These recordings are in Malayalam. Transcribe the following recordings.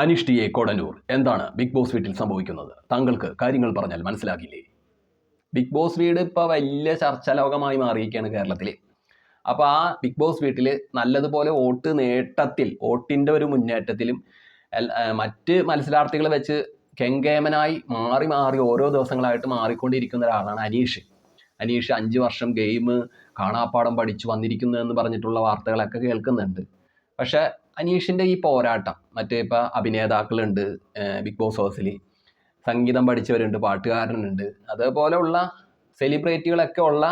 അനിഷ് ടി എ കൊടനൂർ എന്താണ് ബിഗ് ബോസ് വീട്ടിൽ സംഭവിക്കുന്നത്? താങ്കൾക്ക് കാര്യങ്ങൾ പറഞ്ഞാൽ മനസ്സിലാകില്ലേ? ബിഗ് ബോസ് വീട് ഇപ്പോൾ വലിയ ചർച്ചാലോകമായി മാറിയിരിക്കുകയാണ് കേരളത്തിൽ അപ്പോൾ ആ ബിഗ് ബോസ് വീട്ടിൽ നല്ലതുപോലെ വോട്ട് നേട്ടത്തിൽ വോട്ടിന്റെ ഒരു മുന്നേറ്റത്തിലും മറ്റ് മത്സരാർത്ഥികളെ വെച്ച് കെങ്കേമനായി മാറി മാറി ഓരോ ദിവസങ്ങളായിട്ട് മാറിക്കൊണ്ടിരിക്കുന്ന ഒരാളാണ് അനീഷ്. അനീഷ് അഞ്ച് വർഷം ഗെയിം കാണാപ്പാടം പഠിച്ചു വന്നിരിക്കുന്നു എന്ന് പറഞ്ഞിട്ടുള്ള വാർത്തകളൊക്കെ കേൾക്കുന്നുണ്ട്. പക്ഷേ അനീഷിന്റെ ഈ പോരാട്ടം മറ്റേ ഇപ്പോൾ അഭിനേതാക്കളുണ്ട് ബിഗ് ബോസ് ഹൗസിൽ സംഗീതം പഠിച്ചവരുണ്ട് പാട്ടുകാരനുണ്ട്. അതേപോലെയുള്ള സെലിബ്രിറ്റികളൊക്കെ ഉള്ള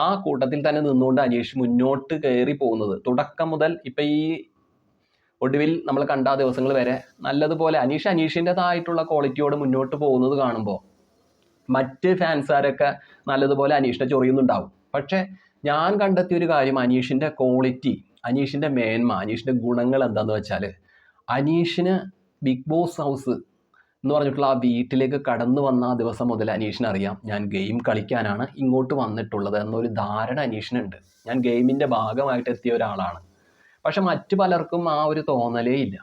ആ കൂട്ടത്തിൽ തന്നെ നിന്നുകൊണ്ട് അനീഷ് മുന്നോട്ട് കയറി പോകുന്നത്. തുടക്കം മുതൽ ഇപ്പം ഈ ഒടുവിൽ നമ്മൾ കണ്ട ദിവസങ്ങൾ വരെ നല്ലതുപോലെ അനീഷ് അനീഷിന്റെതായിട്ടുള്ള ക്വാളിറ്റിയോട് മുന്നോട്ട് പോകുന്നത് കാണുമ്പോൾ മറ്റ് ഫാൻസുകാരൊക്കെ നല്ലതുപോലെ അനീഷിനെ ചൊറിയുന്നുണ്ടാവും. പക്ഷേ ഞാൻ കണ്ടെത്തിയ ഒരു കാര്യം അനീഷിന്റെ ക്വാളിറ്റി അനീഷിന്റെ മേന്മ അനീഷിന്റെ ഗുണങ്ങൾ എന്താണെന്ന് വെച്ചാൽ അനീഷിന് ബിഗ് ബോസ് ഹൗസ് എന്ന് പറഞ്ഞിട്ടുള്ള ആ വീട്ടിലേക്ക് കടന്നു വന്ന ആ ദിവസം മുതൽ അനീഷിന് അറിയാം ഞാൻ ഗെയിം കളിക്കാനാണ് ഇങ്ങോട്ട് വന്നിട്ടുള്ളത് എന്നൊരു ധാരണ അനീഷിനുണ്ട്. ഞാൻ ഗെയിമിന്റെ ഭാഗമായിട്ട് എത്തിയ ഒരാളാണ്. പക്ഷെ മറ്റു പലർക്കും ആ ഒരു തോന്നലേ ഇല്ല.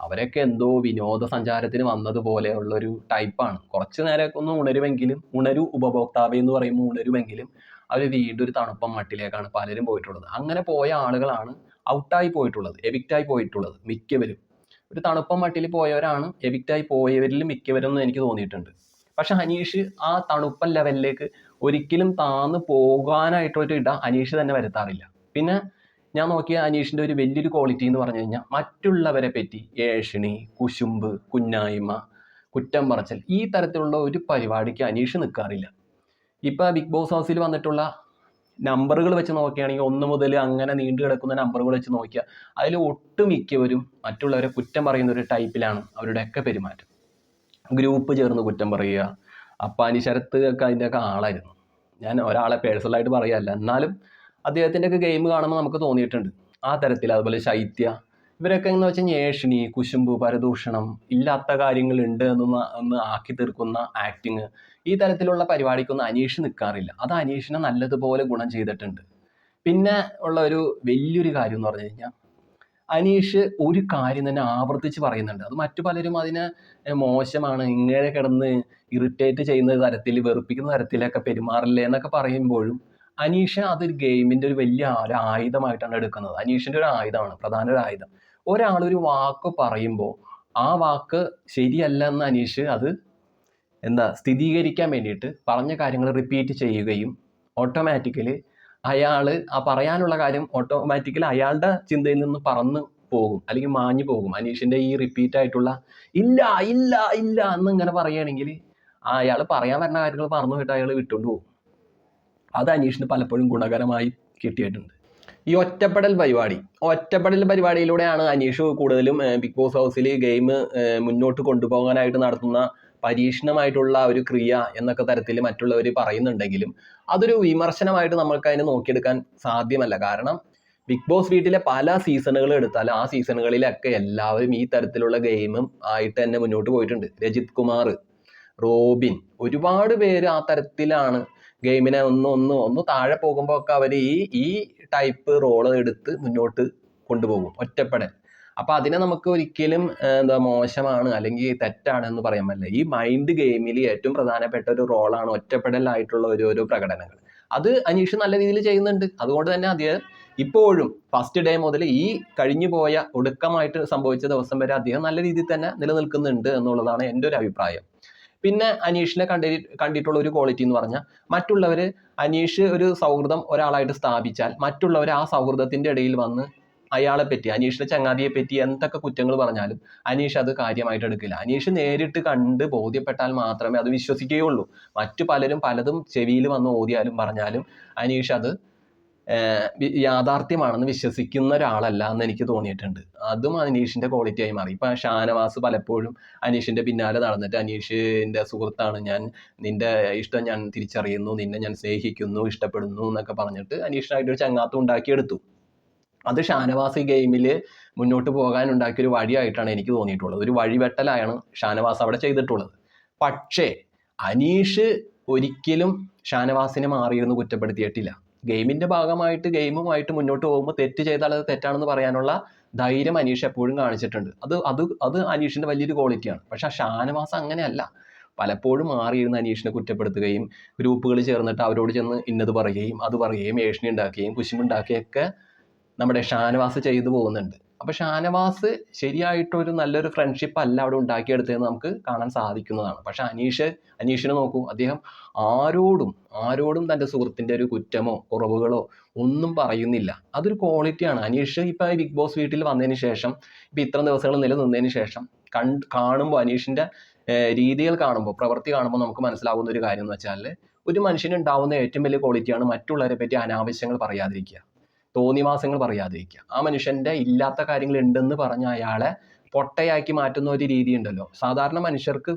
അവരൊക്കെ എന്തോ വിനോദസഞ്ചാരത്തിന് വന്നതുപോലെയുള്ളൊരു ടൈപ്പാണ് കുറച്ച് നേരമൊക്കെ ഒന്ന് ഉണരുമെങ്കിലും ഉണരു ഉപഭോക്താവ് എന്ന് പറയുമ്പോൾ ഉണരുമെങ്കിലും അവർ വീണ്ടും ഒരു തണുപ്പം മട്ടിലേക്കാണ് പലരും പോയിട്ടുള്ളത്. അങ്ങനെ പോയ ആളുകളാണ് ഔട്ടായി പോയിട്ടുള്ളത് എവിക്റ്റായി പോയിട്ടുള്ളത് മിക്കവരും. ഒരു തണുപ്പം മട്ടിൽ പോയവരാണ് എവിക്റ്റായി പോയവരിൽ മിക്കവരും എന്ന് എനിക്ക് തോന്നിയിട്ടുണ്ട്. പക്ഷെ അനീഷ് ആ തണുപ്പൻ ലെവലിലേക്ക് ഒരിക്കലും താന്ന് പോകാനായിട്ടൊരു ഇട അനീഷ് തന്നെ വരുത്താറില്ല. പിന്നെ ഞാൻ നോക്കിയ അനീഷിന്റെ ഒരു വലിയൊരു ക്വാളിറ്റി എന്ന് പറഞ്ഞു കഴിഞ്ഞാൽ മറ്റുള്ളവരെ പറ്റി ഏഷണി കുശുമ്പ് കുന്നായ്മ കുറ്റം പറച്ചൽ ഈ തരത്തിലുള്ള ഒരു പരിപാടിക്ക് അനീഷ് നിൽക്കാറില്ല ഇപ്പോൾ ബിഗ് ബോസ് ഹൗസിൽ വന്നിട്ടുള്ള നമ്പറുകൾ വെച്ച് നോക്കുകയാണെങ്കിൽ ഒന്ന് മുതൽ അങ്ങനെ നീണ്ടു കിടക്കുന്ന നമ്പറുകൾ വെച്ച് നോക്കുക അതിൽ ഒട്ടുമിക്കവരും മറ്റുള്ളവരെ കുറ്റം പറയുന്ന ഒരു ടൈപ്പിലാണ് അവരുടെയൊക്കെ പെരുമാറ്റം. ഗ്രൂപ്പ് ചേർന്ന് കുറ്റം പറയുക അപ്പാനി ശരത്ത് ഒക്കെ അതിന്റെയൊക്കെ ആളായിരുന്നു. ഞാൻ ഒരാളെ പേഴ്സണലായിട്ട് പറയല്ല എന്നാലും അദ്ദേഹത്തിന്റെ ഒക്കെ ഗെയിം കാണുമ്പോൾ നമുക്ക് തോന്നിയിട്ടുണ്ട്. ആ തരത്തിൽ അതുപോലെ ശൈത്യ ഇവരൊക്കെ എന്ന് വെച്ചാൽ ഏഷണി കുശുമ്പ് പരദൂഷണം ഇല്ലാത്ത കാര്യങ്ങൾ ഉണ്ട് എന്നൊന്ന് ഒന്ന് ആക്കി തീർക്കുന്ന ആക്ടിങ് ഈ തരത്തിലുള്ള പരിപാടിക്കൊന്നും അനീഷ് നിൽക്കാറില്ല അത് അനീഷിനെ നല്ലതുപോലെ ഗുണം ചെയ്തിട്ടുണ്ട്. പിന്നെ ഉള്ള ഒരു വലിയൊരു കാര്യം എന്ന് പറഞ്ഞു കഴിഞ്ഞാൽ അനീഷ് ഒരു കാര്യം തന്നെ ആവർത്തിച്ച് പറയുന്നുണ്ട്. അത് മറ്റു പലരും അതിനെ മോശമാണ് ഇങ്ങനെ കിടന്ന് ഇറിറ്റേറ്റ് ചെയ്യുന്ന തരത്തിൽ വെറുപ്പിക്കുന്ന തരത്തിലൊക്കെ പെരുമാറില്ലേ എന്നൊക്കെ പറയുമ്പോഴും അനീഷ അതൊരു ഗെയിമിന്റെ ഒരു വലിയ ഒരു ആയുധമായിട്ടാണ് എടുക്കുന്നത്. അനീഷിന്റെ ഒരു ആയുധമാണ് പ്രധാന ഒരു ആയുധം. ഒരു വാക്ക് പറയുമ്പോൾ ആ വാക്ക് ശരിയല്ല എന്ന് അനീഷ് അത് എന്താ സ്ഥിരീകരിക്കാൻ വേണ്ടിയിട്ട് പറഞ്ഞ കാര്യങ്ങൾ റിപ്പീറ്റ് ചെയ്യുകയും ഓട്ടോമാറ്റിക്കലി അയാൾ ആ പറയാനുള്ള കാര്യം ഓട്ടോമാറ്റിക്കലി അയാളുടെ ചിന്തയിൽ നിന്ന് പറന്ന് പോകും അല്ലെങ്കിൽ മാഞ്ഞു പോകും. അനീഷിന്റെ ഈ റിപ്പീറ്റ് ആയിട്ടുള്ള ഇല്ല ഇല്ല ഇല്ല എന്ന് ഇങ്ങനെ പറയുകയാണെങ്കിൽ അയാൾ പറയാൻ വരുന്ന കാര്യങ്ങൾ പറഞ്ഞു പോയിട്ട് അയാൾ വിട്ടുകൊണ്ട് പോകും. അത് അനീഷിന് പലപ്പോഴും ഗുണകരമായി കിട്ടിയിട്ടുണ്ട്. ഈ ഒറ്റപ്പെടൽ പരിപാടി ഒറ്റപ്പെടൽ പരിപാടിയിലൂടെയാണ് അനീഷ് കൂടുതലും ബിഗ് ബോസ് ഹൗസിൽ ഗെയിം മുന്നോട്ട് കൊണ്ടുപോകാനായിട്ട് നടത്തുന്ന പരീക്ഷണമായിട്ടുള്ള ഒരു ക്രിയ എന്നൊക്കെ തരത്തിൽ മറ്റുള്ളവർ പറയുന്നുണ്ടെങ്കിലും അതൊരു വിമർശനമായിട്ട് നമ്മൾക്ക് അതിനെ നോക്കിയെടുക്കാൻ സാധ്യമല്ല. കാരണം ബിഗ് ബോസ് വീട്ടിലെ പല സീസണുകൾ എടുത്താൽ ആ സീസണുകളിലൊക്കെ എല്ലാവരും ഈ തരത്തിലുള്ള ഗെയിമും ആയിട്ട് തന്നെ മുന്നോട്ട് പോയിട്ടുണ്ട്. രജിത് കുമാർ റോബിൻ ഒരുപാട് പേര് ആ തരത്തിലാണ് ഗെയിമിനെ ഒന്ന് ഒന്ന് ഒന്ന് താഴെ പോകുമ്പോൾ ഒക്കെ അവർ ഈ ഈ ടൈപ്പ് റോൾ എടുത്ത് മുന്നോട്ട് കൊണ്ടുപോകും ഒറ്റപ്പെടൽ. അപ്പൊ അതിനെ നമുക്ക് ഒരിക്കലും എന്താ മോശമാണ് അല്ലെങ്കിൽ തെറ്റാണ് എന്ന് പറയാൻ പറ്റില്ല. ഈ മൈൻഡ് ഗെയിമിൽ ഏറ്റവും പ്രധാനപ്പെട്ട ഒരു റോളാണ് ഒറ്റപ്പെടലായിട്ടുള്ള ഓരോരോ പ്രകടനങ്ങൾ. അത് അനീഷ് നല്ല രീതിയിൽ ചെയ്യുന്നുണ്ട്. അതുകൊണ്ട് തന്നെ അദ്ദേഹം ഇപ്പോഴും ഫസ്റ്റ് ഡേ മുതൽ ഈ കഴിഞ്ഞു പോയ ഒടുക്കമായിട്ട് സംഭവിച്ച ദിവസം വരെ അദ്ദേഹം നല്ല രീതിയിൽ തന്നെ നിലനിൽക്കുന്നുണ്ട് എന്നുള്ളതാണ് എന്റെ ഒരു അഭിപ്രായം. പിന്നെ അനീഷിനെ കണ്ടി കണ്ടിട്ടുള്ള ഒരു ക്വാളിറ്റി എന്ന് പറഞ്ഞാൽ മറ്റുള്ളവർ അനീഷ് ഒരു സൗഹൃദം ഒരാളായിട്ട് സ്ഥാപിച്ചാൽ മറ്റുള്ളവർ ആ സൗഹൃദത്തിന്റെ ഇടയിൽ വന്ന് അയാളെ പറ്റി അനീഷിന്റെ ചങ്ങാതിയെ പറ്റി എന്തൊക്കെ കുറ്റങ്ങൾ പറഞ്ഞാലും അനീഷ് അത് കാര്യമായിട്ട് എടുക്കില്ല. അനീഷ് നേരിട്ട് കണ്ട് ബോധ്യപ്പെട്ടാൽ മാത്രമേ അത് വിശ്വസിക്കുകയുള്ളൂ. മറ്റു പലരും പലതും ചെവിയിൽ വന്ന് ഓതിയാലും പറഞ്ഞാലും അനീഷ് അത് യാഥാർത്ഥ്യമാണെന്ന് വിശ്വസിക്കുന്ന ഒരാളല്ല എന്ന് എനിക്ക് തോന്നിയിട്ടുണ്ട്. അതും അനീഷിന്റെ ക്വാളിറ്റി ആയി മാറി. ഇപ്പൊ ഷാനവാസ് പലപ്പോഴും അനീഷിന്റെ പിന്നാലെ നടന്നിട്ട് അനീഷിന്റെ സുഹൃത്താണ് ഞാൻ നിന്റെ ഇഷ്ടം ഞാൻ തിരിച്ചറിയുന്നു നിന്നെ ഞാൻ സ്നേഹിക്കുന്നു ഇഷ്ടപ്പെടുന്നു എന്നൊക്കെ പറഞ്ഞിട്ട് അനീഷിനായിട്ടൊരു ചങ്ങാത്തം ഉണ്ടാക്കിയെടുത്തു. അത് ഷാനവാസ് ഈ ഗെയിമിൽ മുന്നോട്ട് പോകാൻ ഉണ്ടാക്കിയൊരു വഴിയായിട്ടാണ് എനിക്ക് തോന്നിയിട്ടുള്ളത്. ഒരു വഴിവെട്ടലായാണ് ഷാനവാസ് അവിടെ ചെയ്തിട്ടുള്ളത്. പക്ഷേ അനീഷ് ഒരിക്കലും ഷാനവാസിനെ മാറിയിരുന്നു കുറ്റപ്പെടുത്തിയിട്ടില്ല. ഗെയിമിന്റെ ഭാഗമായിട്ട് ഗെയിമുമായിട്ട് മുന്നോട്ട് പോകുമ്പോൾ തെറ്റ് ചെയ്താൽ അത് തെറ്റാണെന്ന് പറയാനുള്ള ധൈര്യം അനീഷ് എപ്പോഴും കാണിച്ചിട്ടുണ്ട്. അത് അത് അത് അനീഷിന്റെ വലിയൊരു ക്വാളിറ്റിയാണ് പക്ഷെ ഷാനവാസ് അങ്ങനെയല്ല. പലപ്പോഴും മാറിയിരുന്ന അനീഷിനെ കുറ്റപ്പെടുത്തുകയും ഗ്രൂപ്പുകൾ ചേർന്നിട്ട് അവരോട് ചെന്ന് ഇന്നത് പറയുകയും അത് പറയുകയും ഏഷണി ഉണ്ടാക്കുകയും കുശുമുണ്ടാക്കുകയൊക്കെ നമ്മുടെ ഷാനവാസ് ചെയ്തു പോകുന്നുണ്ട്. അപ്പോൾ ഷാനവാസ് ശരിയായിട്ടൊരു നല്ലൊരു ഫ്രണ്ട്ഷിപ്പ് അല്ല അവിടെ ഉണ്ടാക്കിയെടുത്തതെന്ന് നമുക്ക് കാണാൻ സാധിക്കുന്നതാണ്. പക്ഷെ അനീഷ് അനീഷിനെ നോക്കൂ അദ്ദേഹം ആരോടും ആരോടും തന്റെ സുഹൃത്തിന്റെ ഒരു കുറ്റമോ കുറവുകളോ ഒന്നും പറയുന്നില്ല. അതൊരു ക്വാളിറ്റിയാണ് അനീഷ് ഇപ്പം ഈ ബിഗ് ബോസ് വീട്ടിൽ വന്നതിന് ശേഷം ഇപ്പം ഇത്ര ദിവസങ്ങൾ നിലനിന്നതിന് ശേഷം കണ്ട് കാണുമ്പോൾ അനീഷിന്റെ രീതികൾ കാണുമ്പോൾ പ്രവൃത്തി കാണുമ്പോൾ നമുക്ക് മനസ്സിലാവുന്ന ഒരു കാര്യം എന്ന് വെച്ചാൽ ഒരു മനുഷ്യന് ഉണ്ടാവുന്ന ഏറ്റവും വലിയ ക്വാളിറ്റിയാണ് മറ്റുള്ളവരെ പറ്റി അനാവശ്യങ്ങൾ പറയാതിരിക്കുക. തോന്നിവാസങ്ങൾ പറയാതിരിക്കുക. ആ മനുഷ്യന്റെ ഇല്ലാത്ത കാര്യങ്ങൾ ഉണ്ടെന്ന് പറഞ്ഞ അയാളെ പൊട്ടയാക്കി മാറ്റുന്ന ഒരു രീതി ഉണ്ടല്ലോ. സാധാരണ മനുഷ്യർക്ക്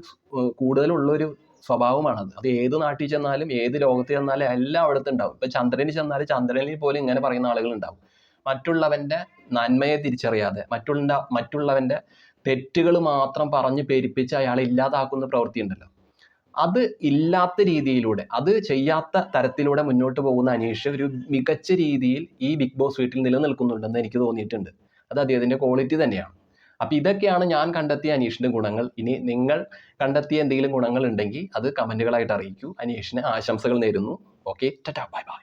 ഒരു സ്വഭാവമാണത്. അത് ഏത് നാട്ടിൽ ചെന്നാലും ഏത് ലോകത്ത് ചെന്നാലും എല്ലാം അവിടുത്തെ ഉണ്ടാവും. ഇപ്പം ചന്ദ്രനിൽ ചെന്നാൽ ചന്ദ്രനിൽ പോലും ഇങ്ങനെ പറയുന്ന ആളുകൾ ഉണ്ടാവും. മറ്റുള്ളവന്റെ നന്മയെ തിരിച്ചറിയാതെ മറ്റുള്ള മറ്റുള്ളവന്റെ തെറ്റുകൾ മാത്രം പറഞ്ഞ് പെരുപ്പിച്ച് അയാളെ ഇല്ലാതാക്കുന്ന പ്രവൃത്തി ഉണ്ടല്ലോ അത് ഇല്ലാത്ത രീതിയിലൂടെ അത് ചെയ്യാത്ത തരത്തിലൂടെ മുന്നോട്ട് പോകുന്ന അനീഷ് ഒരു മികച്ച രീതിയിൽ ഈ ബിഗ് ബോസ് വീട്ടിൽ നിലനിൽക്കുന്നുണ്ടെന്ന് എനിക്ക് തോന്നിയിട്ടുണ്ട്. അത് അദ്ദേഹത്തിന്റെ ക്വാളിറ്റി തന്നെയാണ്. അപ്പോൾ ഇതൊക്കെയാണ് ഞാൻ കണ്ടെത്തിയ അനീഷിന്റെ ഗുണങ്ങൾ. ഇനി നിങ്ങൾ കണ്ടെത്തിയ എന്തെങ്കിലും ഗുണങ്ങൾ ഉണ്ടെങ്കിൽ അത് കമന്റുകളായിട്ട് അറിയിക്കൂ. അനീഷിന് ആശംസകൾ നേരുന്നു. Okay tata bye bye